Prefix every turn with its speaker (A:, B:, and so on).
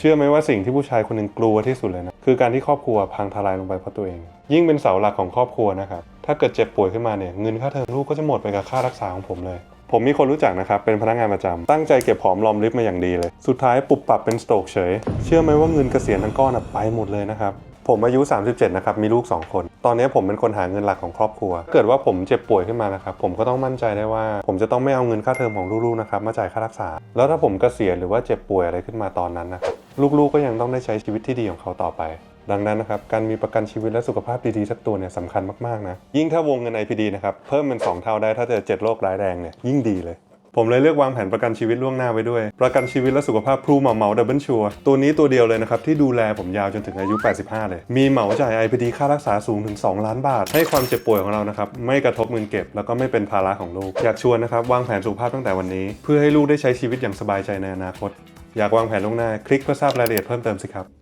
A: เชื่อไหมว่าสิ่งที่ผู้ชายคนหนึ่งกลัวที่สุดเลยนะคือการที่ครอบครัวพังทลายลงไปเพราะตัวเอง ยิ่งเป็นเสาหลักของครอบครัวนะครับถ้าเกิดเจ็บป่วยขึ้นมาเนี่ยเงินค่าเทอมลูกก็จะหมดไปกับค่ารักษาของผมเลย ผมมีคนรู้จักนะครับเป็นพนักงานประจำตั้งใจเก็บหอมรอมริบมาอย่างดีเลย สุดท้ายปุบปับเป็นสโตรกเฉย เชื่อไหมว่าเงินเกษียณทั้งก้อนไปหมดเลยนะครับผมอายุ 37 นะครับ มีลูก 2 คน ตอนนี้ผมเป็นคนหาเงินหลักของครอบครัว เกิดว่าผมเจ็บป่วยขึ้นมานะครับ ผมก็ต้องมั่นใจได้ว่า ผมจะต้องไม่เอาเงินค่าเทอมของลูกๆนะครับ มาจ่ายค่ารักษา แล้วถ้าผมเกษียณหรือว่าเจ็บป่วยอะไรขึ้นมาตอนนั้นนะครับ ลูกๆก็ยังต้องได้ใช้ชีวิตที่ดีของเขาต่อไป ดังนั้นนะครับการมีประกันชีวิตและสุขภาพดีๆสักตัวเนี่ยสำคัญมากๆนะยิ่งถ้าวงเงิน IPD นะครับเพิ่มเป็น 2 เท่าได้ถ้าเจอเจ็ดโรคร้ายแรงเนี่ยยิ่งดีเลยผมเลยเลือกวางแผนประกันชีวิตล่วงหน้าไว้ด้วย ประกันชีวิตและสุขภาพพลูเหมาเหมาดับเบิลชัวตัวนี้ตัวเดียวเลยนะครับ ที่ดูแลผมยาวจนถึงอายุ 85 เลย มีเหมาจ่าย IPD ค่ารักษาสูงถึง 2 ล้านบาท ให้ความเจ็บป่วยของเรานะครับ ไม่กระทบเงินเก็บ แล้วก็ไม่เป็นภาระของลูก อยากชวนนะครับ วางแผนสุขภาพตั้งแต่วันนี้ เพื่อให้ลูกได้ใช้ชีวิตอย่างสบายใจในอนาคต อยากวางแผนล่วงหน้า คลิกเพื่อทราบรายละเอียดเพิ่มเติมสิครับ